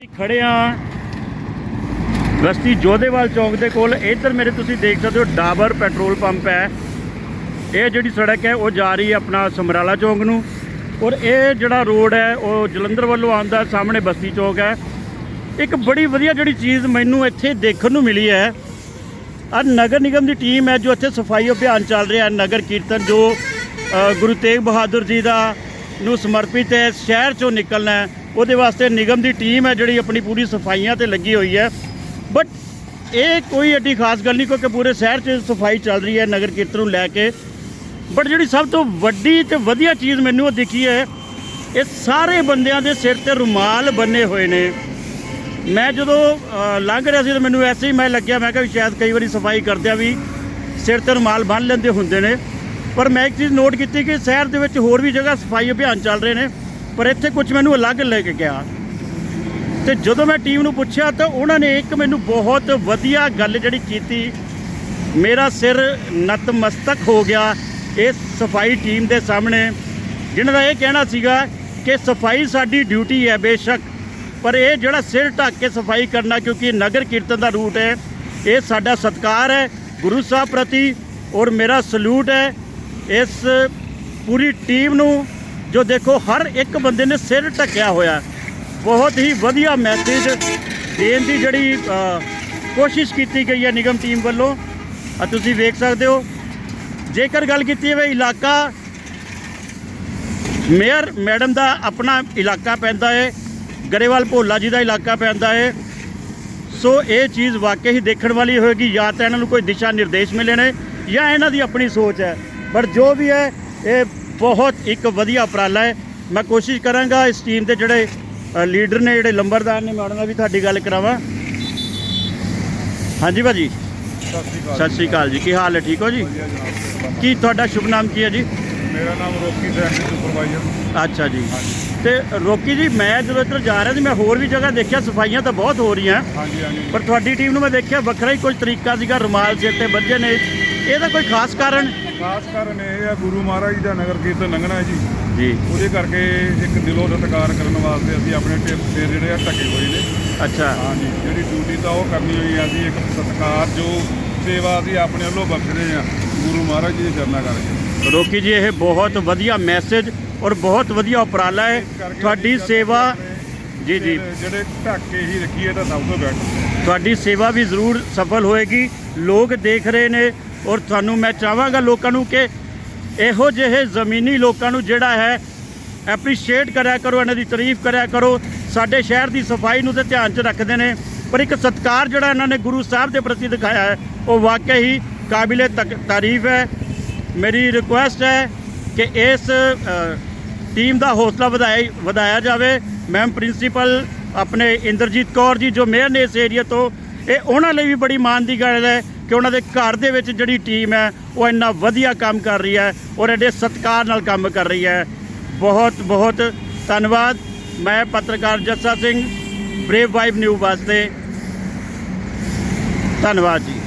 ਖੜੇ ਆ ਬਸਤੀ ਜੋਧੇਵਾਲ ਚੌਂਕ ਦੇ ਕੋਲ। ਇੱਧਰ ਮੇਰੇ ਤੁਸੀਂ ਦੇਖ ਸਕਦੇ ਹੋ, ਡਾਬਰ ਪੈਟਰੋਲ ਪੰਪ ਹੈ। ਇਹ ਜਿਹੜੀ ਸੜਕ ਹੈ, ਉਹ ਜਾ ਰਹੀ ਹੈ ਆਪਣਾ ਸਮਰਾਲਾ ਚੌਂਕ ਨੂੰ। ਔਰ ਇਹ ਜਿਹੜਾ ਰੋਡ ਹੈ, ਉਹ ਜਲੰਧਰ ਵੱਲੋਂ ਆਉਂਦਾ, ਸਾਹਮਣੇ ਬਸਤੀ ਚੌਕ ਹੈ। ਇੱਕ ਬੜੀ ਵਧੀਆ ਜਿਹੜੀ ਚੀਜ਼ ਮੈਨੂੰ ਇੱਥੇ ਦੇਖਣ ਨੂੰ ਮਿਲੀ ਹੈ। ਆ ਨਗਰ ਨਿਗਮ ਦੀ ਟੀਮ ਹੈ, ਜੋ ਇੱਥੇ ਸਫ਼ਾਈ ਅਭਿਆਨ ਚੱਲ ਰਿਹਾ ਹੈ। ਨਗਰ ਕੀਰਤਨ ਜੋ ਗੁਰੂ ਤੇਗ ਬਹਾਦਰ ਜੀ ਦਾ ਨੂੰ ਸਮਰਪਿਤ ਹੈ, ਸ਼ਹਿਰ ਚੋਂ ਨਿਕਲਣਾ ਉਹਦੇ ਵਾਸਤੇ ਨਿਗਮ ਦੀ ਟੀਮ ਹੈ ਜਿਹੜੀ ਆਪਣੀ ਪੂਰੀ ਸਫਾਈਆਂ ਤੇ ਲੱਗੀ ਹੋਈ ਹੈ। ਬਟ ਇਹ ਕੋਈ ਐਡੀ ਖਾਸ ਗੱਲ ਨਹੀਂ, ਕਿਉਂਕਿ ਪੂਰੇ ਸ਼ਹਿਰ 'ਚ ਸਫ਼ਾਈ ਚੱਲ ਰਹੀ ਹੈ, ਨਗਰ ਕੀਰਤਨ ਨੂੰ ਲੈ ਕੇ। ਬਟ ਜਿਹੜੀ ਸਭ ਤੋਂ ਵੱਡੀ ਤੇ ਵਧੀਆ ਚੀਜ਼ ਮੈਨੂੰ ਉਹ ਦਿਖੀ ਹੈ, ਇਹ ਸਾਰੇ ਬੰਦਿਆਂ ਦੇ ਸਿਰ ਤੇ ਰੁਮਾਲ ਬੰਨੇ ਹੋਏ ਨੇ। ਮੈਂ ਜਦੋਂ ਲੰਘ ਰਿਹਾ ਸੀ ਤਾਂ ਮੈਨੂੰ ਐਸੇ ਹੀ ਮੈਂ ਲੱਗਿਆ, ਮੈਂ ਕਿਹਾ ਵੀ ਸ਼ਾਇਦ ਕਈ ਵਾਰੀ ਸਫ਼ਾਈ ਕਰਦਿਆਂ ਵੀ ਸਿਰ ਤੇ ਰੁਮਾਲ ਬੰਨ੍ਹ ਲੈਂਦੇ ਹੁੰਦੇ ਨੇ। ਪਰ ਮੈਂ ਇੱਕ ਚੀਜ਼ ਨੋਟ ਕੀਤੀ ਕਿ ਸ਼ਹਿਰ ਦੇ ਵਿੱਚ ਹੋਰ ਵੀ ਜਗ੍ਹਾ ਸਫ਼ਾਈ ਅਭਿਆਨ ਚੱਲ ਰਹੇ ਨੇ, ਪਰ ਇੱਥੇ ਕੁਝ ਮੈਨੂੰ ਅਲੱਗ ਲੈ ਕੇ ਗਿਆ। ਤੇ ਜਦੋਂ ਮੈਂ ਟੀਮ ਨੂੰ ਪੁੱਛਿਆ ਤਾਂ ਉਹਨਾਂ ਨੇ ਇੱਕ ਮੈਨੂੰ ਬਹੁਤ ਵਧੀਆ ਗੱਲ ਜਿਹੜੀ ਕੀਤੀ, ਮੇਰਾ ਸਿਰ ਨਤਮਸਤਕ ਹੋ ਗਿਆ ਇਸ ਸਫ਼ਾਈ ਟੀਮ ਦੇ ਸਾਹਮਣੇ। ਜਿਨ੍ਹਾਂ ਦਾ ਇਹ ਕਹਿਣਾ ਸੀਗਾ ਕਿ ਸਫ਼ਾਈ ਸਾਡੀ ਡਿਊਟੀ ਹੈ ਬੇਸ਼ੱਕ, ਪਰ ਇਹ ਜਿਹੜਾ ਸਿਰ ਢੱਕ ਕੇ ਸਫ਼ਾਈ ਕਰਨਾ ਕਿਉਂਕਿ ਨਗਰ ਕੀਰਤਨ ਦਾ ਰੂਟ ਹੈ, ਇਹ ਸਾਡਾ ਸਤਿਕਾਰ ਹੈ, ਗੁਰੂ ਸਾਹਿਬ ਪ੍ਰਤੀ ਔਰ ਮੇਰਾ ਸਲੂਟ ਹੈ। ਇਸ ਪੂਰੀ ਟੀਮ ਨੂੰ ਜੋ ਦੇਖੋ ਹਰ ਇੱਕ ਬੰਦੇ ਨੇ ਸਿਰ ਢੱਕਿਆ ਹੋਇਆ। ਬਹੁਤ ਹੀ ਵਧੀਆ ਮੈਸੇਜ ਦੇਣ ਦੀ ਜਿਹੜੀ ਕੋਸ਼ਿਸ਼ ਕੀਤੀ ਗਈ ਹੈ ਨਿਗਮ ਟੀਮ ਵੱਲੋਂ। ਆ ਤੁਸੀਂ ਵੇਖ ਸਕਦੇ ਹੋ। ਜੇਕਰ ਗੱਲ ਕੀਤੀ ਜਾਵੇ ਇਲਾਕਾ, ਮੇਅਰ ਮੈਡਮ ਦਾ ਆਪਣਾ ਇਲਾਕਾ ਪੈਂਦਾ ਹੈ ਗਰੇਵਾਲ ਭੋਲਾ ਜੀ ਦਾ ਇਲਾਕਾ ਪੈਂਦਾ ਹੈ ਸੋ ਇਹ ਚੀਜ਼ ਵਾਕਈ ਹੀ ਦੇਖਣ ਵਾਲੀ ਹੋਏਗੀ। ਜਾਂ ਤਾਂ ਇਹਨਾਂ ਨੂੰ ਕੋਈ ਦਿਸ਼ਾ ਨਿਰਦੇਸ਼ ਮਿਲੇ ਨੇ ਜਾਂ ਇਹਨਾਂ ਦੀ ਆਪਣੀ ਸੋਚ ਹੈ। ਪਰ ਜੋ ਵੀ ਹੈ ਇਹ ਬਹੁਤ ਇੱਕ ਵਧੀਆ ਉਪਰਾਲਾ ਹੈ। ਮੈਂ ਕੋਸ਼ਿਸ਼ ਕਰਾਂਗਾ ਇਸ ਟੀਮ ਦੇ ਜਿਹੜੇ ਲੀਡਰ ਨੇ ਜਿਹੜੇ ਲੰਬਰਦਾਰ ਨੇ ਮੈਂ ਉਹਨਾਂ ਨਾਲ ਵੀ ਤੁਹਾਡੀ ਗੱਲ ਕਰਾਵਾਂ। ਹਾਂਜੀ ਭਾਜੀ? ਸਤਿ ਸ਼੍ਰੀ ਅਕਾਲ ਸਤਿ ਸ਼੍ਰੀ ਅਕਾਲ ਜੀ। ਕੀ ਹਾਲ ਹੈ? ਠੀਕ ਹੋ ਜੀ? ਕੀ ਤੁਹਾਡਾ ਸ਼ੁਭ ਨਾਮ ਕੀ ਹੈ ਜੀ? ਮੇਰਾ ਨਾਮ ਰੋਕੀ ਟ੍ਰੈਫਿਕ ਸੁਪਰਵਾਈਜ਼ਰ। ਅੱਛਾ ਜੀ। ਤੇ ਰੋਕੀ ਜੀ ਮੈਂ ਜਦੋਂ ਇੱਧਰ ਜਾ ਰਿਹਾ ਸੀ ਮੈਂ ਹੋਰ ਵੀ ਜਗ੍ਹਾ ਦੇਖਿਆ ਸਫਾਈਆਂ ਤਾਂ ਬਹੁਤ ਹੋ ਰਹੀਆਂ। ਹਾਂਜੀ ਹਾਂਜੀ। ਪਰ ਤੁਹਾਡੀ ਟੀਮ ਨੂੰ ਮੈਂ ਦੇਖਿਆ ਵੱਖਰਾ ਹੀ ਕੋਈ ਤਰੀਕਾ ਸੀਗਾ ਰੁਮਾਲ ਸਿਰ ਤੇ ਬੱਝੇ ਨੇ। ਇਹਦਾ ਕੋਈ ਖਾਸ ਕਾਰਨ? ਖਾਸ ਕਾਰਨ ਇਹ ਹੈ ਗੁਰੂ ਮਹਾਰਾਜ ਜੀ ਦਾ ਨਗਰ ਕੀਰਤਨ ਲੰਘਣਾ ਹੈ ਜੀ। ਜੀ। ਉਹਦੇ ਕਰਕੇ ਇੱਕ ਦਿਲੋਂ ਸਤਿਕਾਰ ਕਰਨ ਵਾਸਤੇ ਅਸੀਂ ਆਪਣੇ ਟਿਪ ਤੇ ਜਿਹੜੇ ਆ ਢੱਕੇ ਹੋਏ ਨੇ। ਅੱਛਾ। ਹਾਂਜੀ ਜਿਹੜੀ ਡਿਊਟੀ ਤਾਂ ਉਹ ਕਰਨੀ ਹੋਈ ਆ ਅਸੀਂ ਇੱਕ ਸਤਿਕਾਰ ਜੋ ਸੇਵਾ ਅਸੀਂ ਆਪਣੇ ਵੱਲੋਂ ਬਖਸ਼ਦੇ ਆ ਗੁਰੂ ਮਹਾਰਾਜ ਜੀ ਦੇ ਚਰਨਾਂ ਕਰਕੇ। ਰੋਕੀ ਜੀ ਇਹ ਬਹੁਤ ਵਧੀਆ ਮੈਸੇਜ ਔਰ ਬਹੁਤ ਵਧੀਆ ਉਪਰਾਲਾ ਹੈ। ਤੁਹਾਡੀ ਸੇਵਾ ਜੀ ਜੀ। ਜਿਹੜੇ- ਢੱਕੇ ਹੀ ਰੱਖੀਏ ਤਾਂ ਸਭ ਤੋਂ ਬੈਟਰ ਤੁਹਾਡੀ ਸੇਵਾ ਵੀ ਜ਼ਰੂਰ ਸਫਲ ਹੋਏਗੀ। ਲੋਕ ਦੇਖ ਰਹੇ ਨੇ ਔਰ ਤੁਹਾਨੂੰ ਮੈਂ ਚਾਹਾਂਗਾ ਲੋਕਾਂ ਨੂੰ ਕਿ ਇਹੋ ਜਿਹੇ ਜ਼ਮੀਨੀ ਲੋਕਾਂ ਨੂੰ ਜਿਹੜਾ ਹੈ ਐਪਰੀਸ਼ੀਏਟ ਕਰਿਆ ਕਰੋ, ਇਹਨਾਂ ਦੀ ਤਾਰੀਫ ਕਰਿਆ ਕਰੋ। ਸਾਡੇ ਸ਼ਹਿਰ ਦੀ ਸਫ਼ਾਈ ਨੂੰ ਤੇ ਧਿਆਨ 'ਚ ਰੱਖਦੇ ਨੇ, ਪਰ ਇੱਕ ਸਤਕਾਰ ਜਿਹੜਾ ਇਹਨਾਂ ਨੇ ਗੁਰੂ ਸਾਹਿਬ ਦੇ ਪ੍ਰਤੀ ਦਿਖਾਇਆ ਹੈ, ਉਹ ਵਾਕਈ ਹੀ ਕਾਬਿਲੇ ਤਾਰੀਫ ਹੈ। ਮੇਰੀ ਰਿਕੁਐਸਟ ਹੈ ਕਿ ਇਸ ਟੀਮ ਦਾ ਹੌਸਲਾ ਵਧਾਇਆ ਵਧਾਇਆ ਜਾਵੇ। ਮੈਮ ਪ੍ਰਿੰਸੀਪਲ ਆਪਣੇ ਇੰਦਰਜੀਤ ਕੌਰ ਜੀ, ਜੋ ਮੇਅਰ ਨੇ ਇਸ ਏਰੀਆ ਤੋਂ, ਇਹ ਉਹਨਾਂ ਲਈ ਵੀ ਬੜੀ ਮਾਣ ਦੀ ਗੱਲ ਹੈ ਕਿ ਉਹਨਾਂ ਦੇ ਘਰ ਦੇ ਵਿੱਚ ਜਿਹੜੀ ਟੀਮ ਹੈ, ਉਹ ਇੰਨਾ ਵਧੀਆ ਕੰਮ ਕਰ ਰਹੀ ਹੈ ਔਰ ਐਡੇ ਸਤਿਕਾਰ ਨਾਲ ਕੰਮ ਕਰ ਰਹੀ ਹੈ। ਬਹੁਤ ਬਹੁਤ ਧੰਨਵਾਦ। ਮੈਂ ਪੱਤਰਕਾਰ Jassa Singh, brave vibe new ਵਾਸਤੇ। ਧੰਨਵਾਦ ਜੀ।